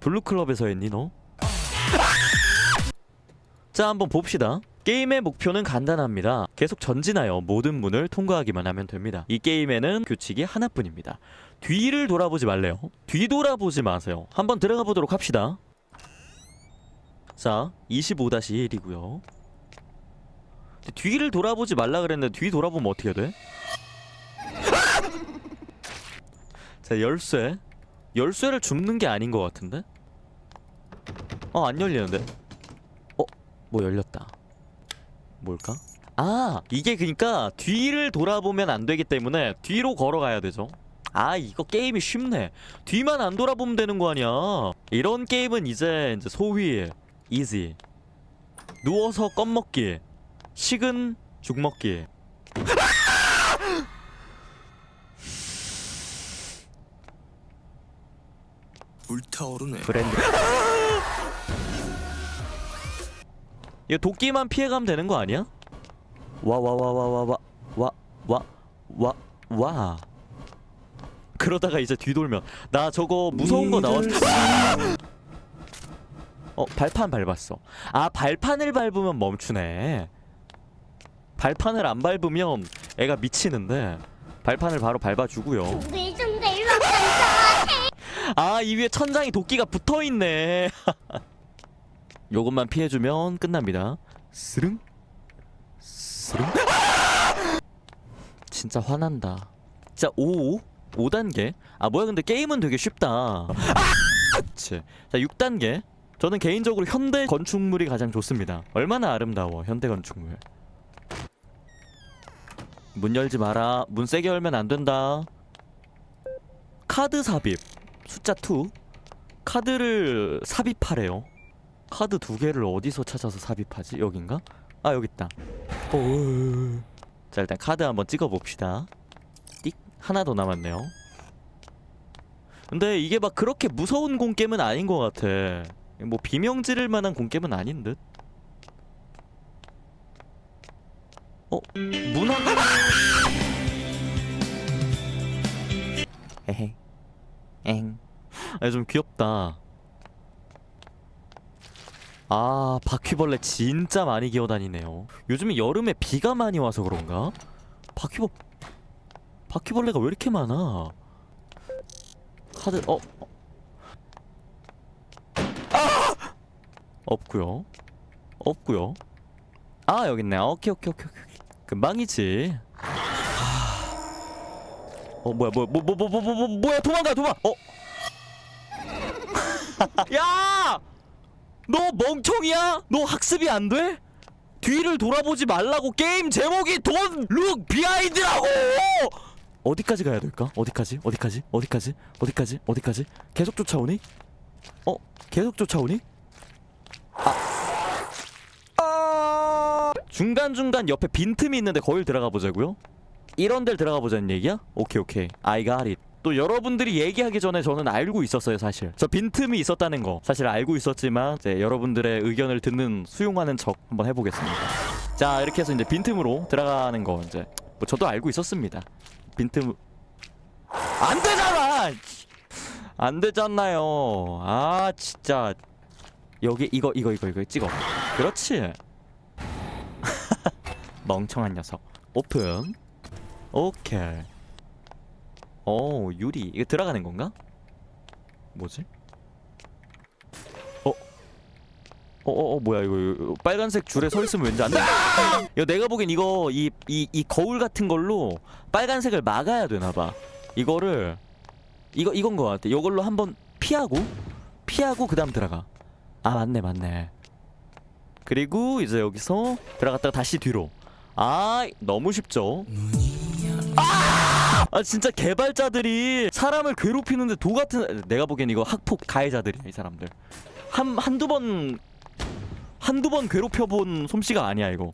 블루클럽에서 했니 너? 자 한번 봅시다. 게임의 목표는 간단합니다. 계속 전진하여 모든 문을 통과하기만 하면 됩니다. 이 게임에는 규칙이 하나뿐입니다. 뒤를 돌아보지 말래요. 뒤돌아보지 마세요. 한번 들어가 보도록 합시다. 자 25-1이고요. 뒤를 돌아보지 말라 그랬는데 뒤 돌아보면 어떻게 돼? 자 열쇠 열쇠를 줍는 게 아닌 것 같은데? 어 안 열리는데? 어? 뭐 열렸다 뭘까? 아 이게 그니까 뒤를 돌아보면 안 되기 때문에 뒤로 걸어가야 되죠 아 이거 게임이 쉽네 뒤만 안 돌아보면 되는 거 아니야 이런 게임은 이제 이제 소위 이지 누워서 껌 먹기 식은 죽 먹기 불타오르네. 브랜드 이거 도끼만 피해가면 되는 거 아니야? 와 와 와 와 와 와 와 와 와 그러다가 이제 뒤돌면 나 저거 무서운 거 나왔 어 발판 밟았어 아 발판을 밟으면 멈추네 발판을 안 밟으면 애가 미치는데 발판을 바로 밟아주고요. 아 이 위에 천장에 도끼가 붙어 있네. 요것만 피해 주면 끝납니다. 스릉? 스릉? 진짜 화난다. 진짜 5 5단계? 아 뭐야 근데 게임은 되게 쉽다. 그치. 자 6단계. 저는 개인적으로 현대 건축물이 가장 좋습니다. 얼마나 아름다워 현대 건축물. 문 열지 마라. 문 세게 열면 안 된다. 카드 삽입 숫자 2 카드를 삽입하래요. 카드 두 개를 어디서 찾아서 삽입하지? 여긴가? 아 여기 있다. 오. 자 일단 카드 한번 찍어 봅시다. 띡. 하나 더 남았네요. 근데 이게 막 그렇게 무서운 공겜은 아닌 것 같아. 뭐 비명 지를 만한 공겜은 아닌 듯. 어? 문 한... 헤헤 엥. 아, 좀 귀엽다. 아, 바퀴벌레 진짜 많이 기어다니네요. 요즘에 여름에 비가 많이 와서 그런가? 바퀴벌 바퀴벌레가 왜 이렇게 많아? 카드 어? 어. 아! 없고요. 없고요. 아, 여기 있네. 오케이, 오케이, 오케이, 오케이. 금방이지. 어 뭐야 뭐야 뭐뭐뭐 뭐 뭐 뭐, 뭐야 도망가 도망 어 야! 너 멍청이야? 너 학습이 안 돼? 뒤를 돌아보지 말라고 게임 제목이 돈 룩 비하인드라고! 어디까지 가야 될까? 어디까지? 어디까지? 어디까지? 어디까지? 어디까지? 계속 쫓아오니? 어? 계속 쫓아오니? 아. 아. 중간중간 옆에 빈틈이 있는데 거길 들어가 보자고요? 이런 데를 들어가 보자는 얘기야? 오케이 오케이. Got it. 또 여러분들이 얘기하기 전에 저는 알고 있었어요 사실. 저 빈틈이 있었다는 거. 사실 알고 있었지만 이제 여러분들의 의견을 듣는 수용하는 척 한번 해보겠습니다. 자 이렇게 해서 이제 빈틈으로 들어가는 거 이제. 뭐 저도 알고 있었습니다. 빈틈. 안 되잖아! 안 되잖아요. 아 진짜. 여기 이거 이거 이거 이거 찍어. 그렇지. 멍청한 녀석. 오픈 오케이. 어 유리 이거 들어가는 건가? 뭐지? 어? 어어 어, 뭐야 이거, 이거 빨간색 줄에 서 있으면 왠지 안 돼. 이거 내가 보기엔 이거 이 이 이 거울 같은 걸로 빨간색을 막아야 되나 봐. 이거를 이거 이건 거 같아. 이걸로 한번 피하고 피하고 그다음 들어가. 아 맞네 맞네. 그리고 이제 여기서 들어갔다가 다시 뒤로. 아 너무 쉽죠. 아 진짜 개발자들이 사람을 괴롭히는데 도 같은 내가 보기엔 이거 학폭 가해자들이야 이 사람들. 한 한두 번 한두 번 괴롭혀 본 솜씨가 아니야 이거.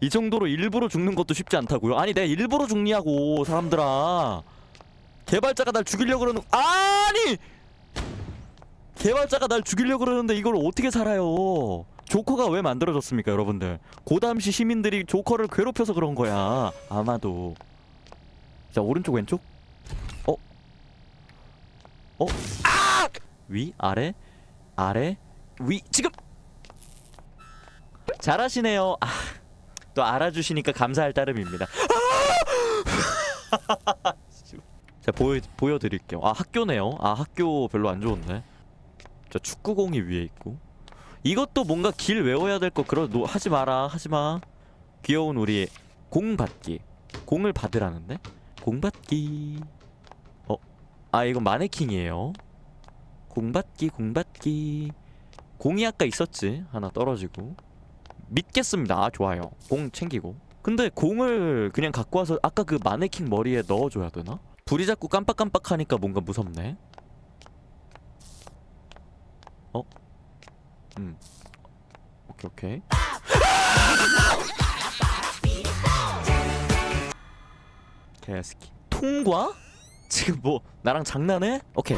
이 정도로 일부러 죽는 것도 쉽지 않다고요? 아니 내가 일부러 죽냐고 사람들아. 개발자가 날 죽이려고 그러는 아니! 개발자가 날 죽이려고 그러는데 이걸 어떻게 살아요? 조커가 왜 만들어졌습니까 여러분들? 고담시 시민들이 조커를 괴롭혀서 그런 거야 아마도 자 오른쪽 왼쪽. 어? 어? 아! 위 아래 아래 위 지금! 잘하시네요. 아, 또 알아주시니까 감사할 따름입니다. 자 보여 보여드릴게요. 아 학교네요. 아 학교 별로 안 좋은데. 저 축구공이 위에 있고. 이것도 뭔가 길 외워야 될 거 그러 노, 하지 마라 하지 마. 귀여운 우리 공 받기. 공을 받으라는데 공 받기. 어 아 이건 마네킹이에요. 공 받기 공 받기. 공이 아까 있었지? 하나 떨어지고. 믿겠습니다. 아 좋아요. 공 챙기고. 근데 공을 그냥 갖고 와서 아까 그 마네킹 머리에 넣어줘야 되나? 불이 자꾸 깜빡깜빡하니까 뭔가 무섭네. 어? 음. 오케이 오케이 개스키. 통과? 지금 뭐 나랑 장난해? 오케이.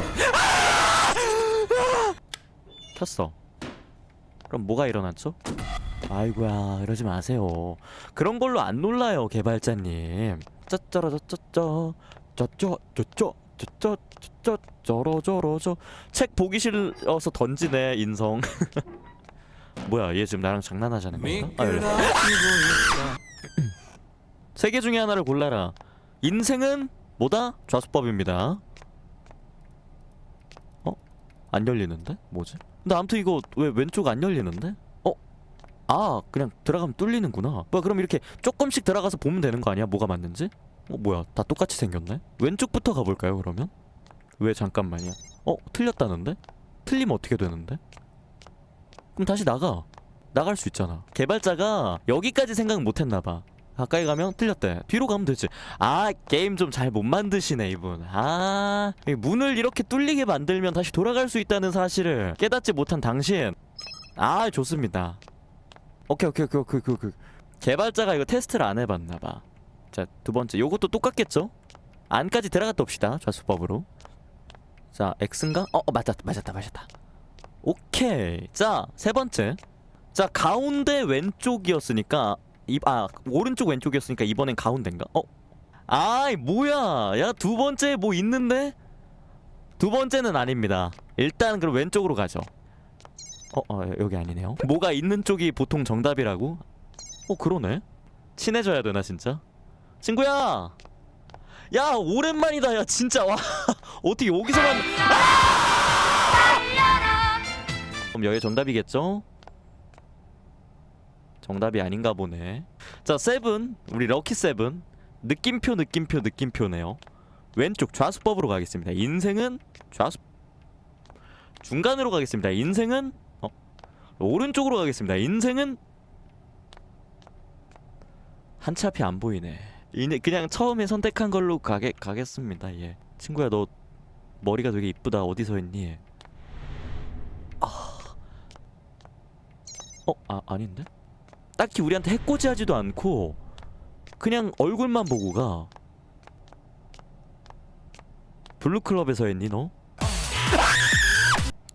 켰어. 그럼 뭐가 일어났죠? 아이고야 이러지 마세요. 그런 걸로 안 놀라요 개발자님. 짜짜라짜짜짜 짜짜 짜짜 짜짜 짜짜 저러저러저 책 보기 싫어서 던지네 인성. 뭐야 얘 지금 나랑 장난하자는 건가? 아. 세개 중에 하나를 골라라 인생은 뭐다? 좌수법입니다 어? 안 열리는데? 뭐지? 근데 아무튼 이거 왜 왼쪽 안 열리는데? 어? 아 그냥 들어가면 뚫리는구나 뭐야 그럼 이렇게 조금씩 들어가서 보면 되는 거 아니야? 뭐가 맞는지? 어 뭐야 다 똑같이 생겼네? 왼쪽부터 가볼까요 그러면? 왜 잠깐만요 어? 틀렸다는데? 틀리면 어떻게 되는데? 그럼 다시 나가 나갈 수 있잖아 개발자가 여기까지 생각 못했나봐 가까이 가면 틀렸대. 뒤로 가면 되지. 아 게임 좀 잘 못 만드시네 이분. 아이 문을 이렇게 뚫리게 만들면 다시 돌아갈 수 있다는 사실을 깨닫지 못한 당신. 아 좋습니다. 오케이 오케이 오케이 오케이 오케이. 개발자가 이거 테스트를 안 해봤나봐. 자 두 번째. 요것도 똑같겠죠? 안까지 들어갔다 옵시다 좌수법으로. 자 X인가? 어, 어 맞았다 맞았다 맞았다. 오케이. 자 세 번째. 자 가운데 왼쪽이었으니까 이, 아 오른쪽 왼쪽이었으니까 이번엔 가운데인가? 어? 아이 뭐야 야 두 번째 뭐 있는데? 두 번째는 아닙니다 일단 그럼 왼쪽으로 가죠 어, 어 여기 아니네요 뭐가 있는 쪽이 보통 정답이라고? 어 그러네 친해져야 되나 진짜? 친구야 야 오랜만이다 야 진짜 와 어떻게 여기서만 그럼 여기 정답이겠죠? 정답이 아닌가 보네. 자, 세븐. 우리 럭키 세븐. 느낌표 느낌표 느낌표네요. 왼쪽 좌수법으로 가겠습니다. 인생은 좌수 중간으로 가겠습니다. 인생은 어? 오른쪽으로 가겠습니다. 인생은 한 치 앞이 안 보이네. 이네 그냥 처음에 선택한 걸로 가게 가겠습니다. 예. 친구야 너 머리가 되게 이쁘다. 어디서 했니? 아. 어, 아 아닌데? 딱히 우리한테 해코지하지도 않고 그냥 얼굴만 보고 가. 블루클럽에서 했니 너?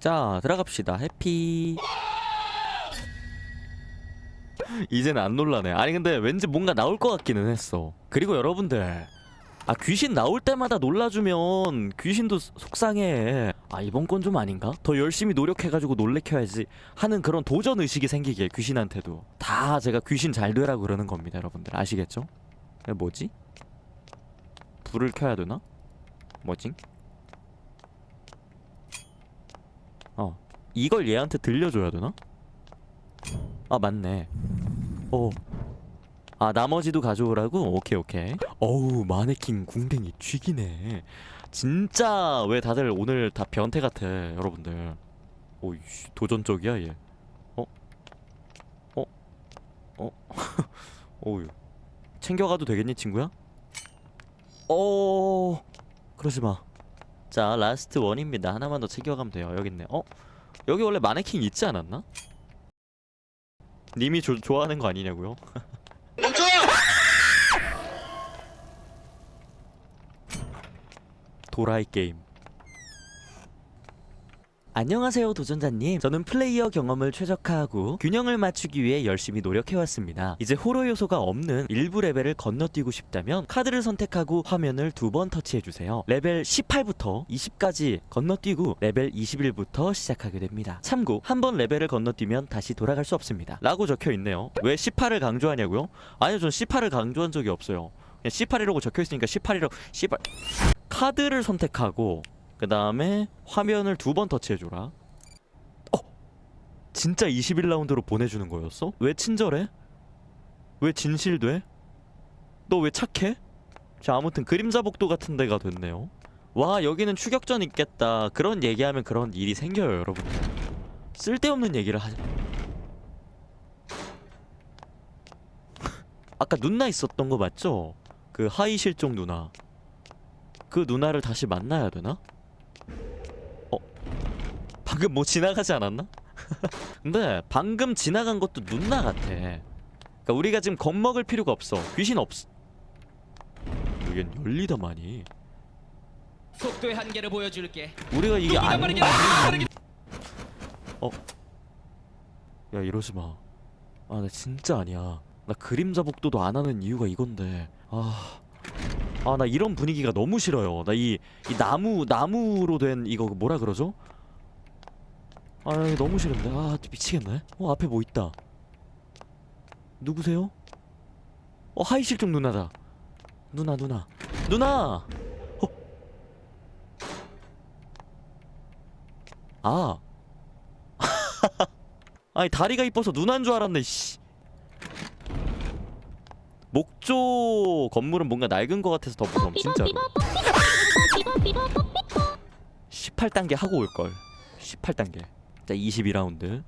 자 들어갑시다 해피 이제는 안 놀라네 아니 근데 왠지 뭔가 나올 것 같기는 했어 그리고 여러분들 아 귀신 나올 때마다 놀라주면 귀신도 속- 속상해 아 이번 건 좀 아닌가? 더 열심히 노력해가지고 놀래켜야지 하는 그런 도전 의식이 생기게 귀신한테도 다 제가 귀신 잘 되라고 그러는 겁니다 여러분들 아시겠죠? 뭐지? 불을 켜야 되나? 뭐지? 어 이걸 얘한테 들려줘야 되나? 아 맞네 어. 아 나머지도 가져오라고? 오케이 오케이 어우 마네킹 궁뎅이 쥐기네 진짜 왜 다들 오늘 다 변태 같아 여러분들 오이 도전적이야 얘 어? 어? 어? 어우 챙겨가도 되겠니 친구야? 어 그러지 마 자 라스트 원입니다 하나만 더 챙겨가면 돼요 여기 있네 어? 여기 원래 마네킹 있지 않았나? 님이 조, 좋아하는 거 아니냐고요? 도라이 게임. 안녕하세요 도전자님. 저는 플레이어 경험을 최적화하고 균형을 맞추기 위해 열심히 노력해왔습니다. 이제 호러 요소가 없는 일부 레벨을 건너뛰고 싶다면 카드를 선택하고 화면을 두 번 터치해주세요. 레벨 18부터 20까지 건너뛰고 레벨 21부터 시작하게 됩니다. 참고 한 번 레벨을 건너뛰면 다시 돌아갈 수 없습니다. 라고 적혀있네요. 왜 18을 강조하냐고요? 아니요 전 18을 강조한 적이 없어요. 그냥 18이라고 적혀있으니까 18이라고 18 카드를 선택하고 그 다음에 화면을 두 번 터치해줘라. 어? 진짜 21라운드로 보내주는 거였어? 왜 친절해? 왜 진실돼? 너 왜 착해? 자 아무튼 그림자 복도 같은 데가 됐네요. 와 여기는 추격전 있겠다. 그런 얘기하면 그런 일이 생겨요 여러분. 쓸데없는 얘기를 하자. 아까 누나 있었던 거 맞죠? 그 하이 실종 누나. 그 누나를 다시 만나야 되나? 어? 방금 뭐 지나가지 않았나? 근데 방금 지나간 것도 누나 같아. 그러니까 우리가 지금 겁먹을 필요가 없어. 귀신 없. 이게 열리다 많이. 속도의 한계를 보여줄게. 우리가 이게 안. 빠르게 빠르게. 어? 야 이러지 마. 아 나 진짜 아니야. 나 그림자 복도도 안 하는 이유가 이건데. 아. 아 나 이런 분위기가 너무 싫어요. 나 이 이 나무 나무로 된 이거 뭐라 그러죠? 아 너무 싫은데. 아 미치겠네. 어 앞에 뭐 있다. 누구세요? 어 하이 실종 누나다. 누나 누나 누나. 어. 아. 아니 다리가 이뻐서 누나인 줄 알았네. 씨. 목조 건물은 뭔가 낡은 것 같아서 더 무서움 진짜로. 18단계 하고 올 걸. 18단계. 자 22라운드.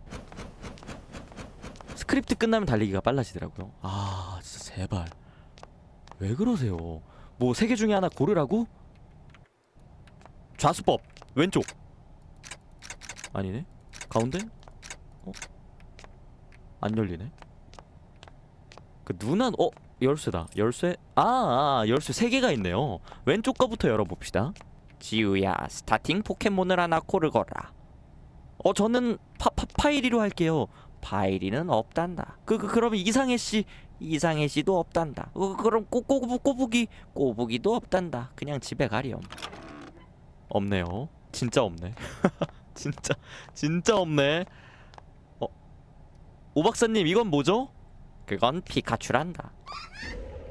스크립트 끝나면 달리기가 빨라지더라고요. 아 진짜 제발. 왜 그러세요? 뭐 세 개 중에 하나 고르라고? 좌수법 왼쪽. 아니네. 가운데? 어? 안 열리네. 그 누난 어 열쇠다. 열쇠 아, 아 열쇠 세 개가 있네요. 왼쪽 거부터 열어봅시다. 지우야 스타팅 포켓몬을 하나 고르거라. 어 저는 파, 파 파이리로 할게요. 파이리는 없단다. 그, 그 그럼 이상해 씨 이상해 씨도 없단다. 어, 그럼 꼬, 꼬부 꼬부기 꼬부기도 없단다. 그냥 집에 가렴. 없네요. 진짜 없네. 진짜 진짜 없네. 어. 오 박사님 이건 뭐죠? 그건 피카츄란다.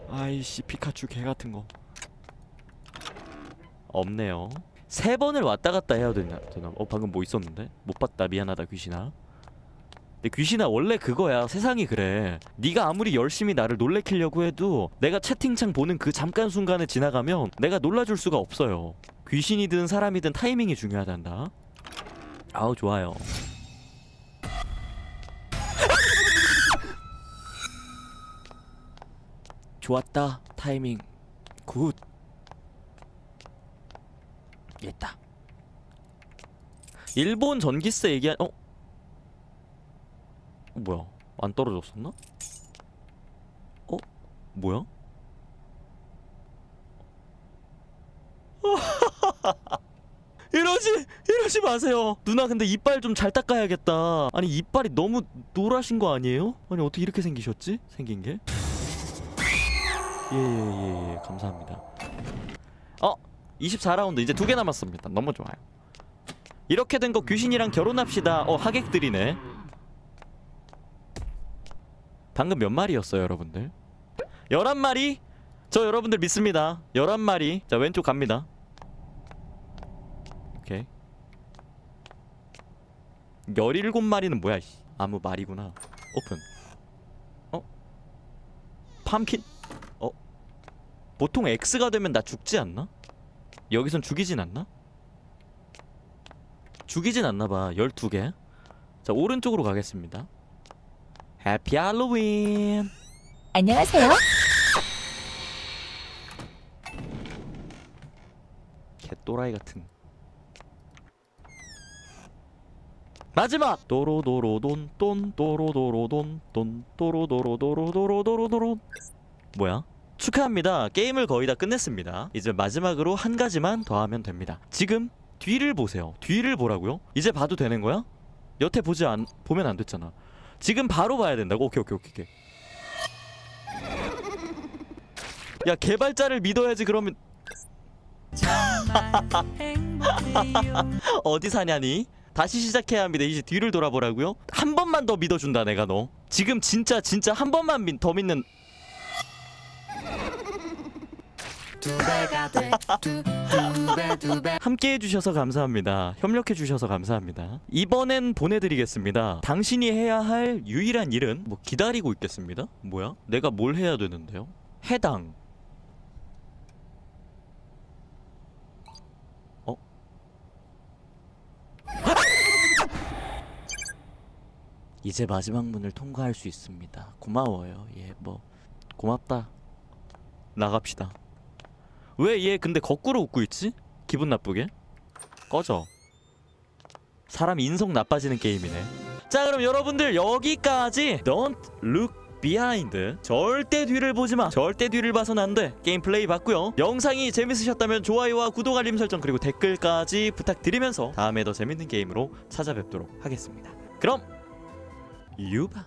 아이씨 피카츄 개 같은 거. 없네요. 세 번을 왔다 갔다 해야 되나? 되나? 어 방금 뭐 있었는데? 못 봤다 미안하다 귀신아. 근데 귀신아 원래 그거야 세상이 그래. 네가 아무리 열심히 나를 놀래키려고 해도 내가 채팅창 보는 그 잠깐 순간에 지나가면 내가 놀라줄 수가 없어요. 귀신이든 사람이든 타이밍이 중요하단다. 아우 좋아요. 좋았다 타이밍 굿 됐다 일본 전기세 얘기한 어? 어 뭐야 안 떨어졌었나? 어? 뭐야? 이러지 이러지 마세요 누나 근데 이빨 좀 잘 닦아야겠다 아니 이빨이 너무 노라신 거 아니에요? 아니 어떻게 이렇게 생기셨지? 생긴 게? 예예 예 예, 감사합니다. 어 24라운드 이제 두 개 남았습니다. 너무 좋아요. 이렇게 된 거 귀신이랑 결혼합시다. 어 하객들이네. 방금 몇 마리였어요 여러분들? 11마리? 저 여러분들 믿습니다. 11마리. 자 왼쪽 갑니다. 오케이. 17마리는 뭐야 씨. 아무 말이구나. 오픈. 어? 팜킨? 보통 X가 되면 나 죽지 않나? 여기선 죽이진 않나? 죽이진 않나봐 12개 자 오른쪽으로 가겠습니다 해피 할로윈 안녕하세요. 개또라이 같은 마지막 도로도로돈 돈 도로도로돈 돈 도로도로도로도로도로도로 뭐야? 축하합니다. 게임을 거의 다 끝냈습니다. 이제 마지막으로 한 가지만 더 하면 됩니다. 지금 뒤를 보세요. 뒤를 보라고요? 이제 봐도 되는 거야? 여태 보지 안 보면 안 됐잖아. 지금 바로 봐야 된다고. 오케이 오케이 오케이. 야 개발자를 믿어야지 그러면 어디 사냐니? 다시 시작해야 합니다. 이제 뒤를 돌아보라고요? 한 번만 더 믿어준다 내가 너. 지금 진짜 진짜 한 번만 믿- 더 믿는 함께 해주셔서 감사합니다. 협력해 주셔서 감사합니다. 이번엔 보내드리겠습니다. 당신이 해야 할 유일한 일은 뭐 기다리고 있겠습니다. 뭐야? 내가 뭘 해야 되는데요? 해당. 어? 이제 마지막 문을 통과할 수 있습니다. 고마워요. 예, 뭐 고맙다. 나갑시다. 왜 얘 근데 거꾸로 웃고 있지? 기분 나쁘게? 꺼져. 사람 인성 나빠지는 게임이네. 자, 그럼 여러분들 여기까지 Don't Look Behind 절대 뒤를 보지 마. 절대 뒤를 봐선 안 돼. 게임 플레이 봤고요. 영상이 재밌으셨다면 좋아요와 구독 알림 설정 그리고 댓글까지 부탁드리면서 다음에 더 재밌는 게임으로 찾아뵙도록 하겠습니다. 그럼 유바.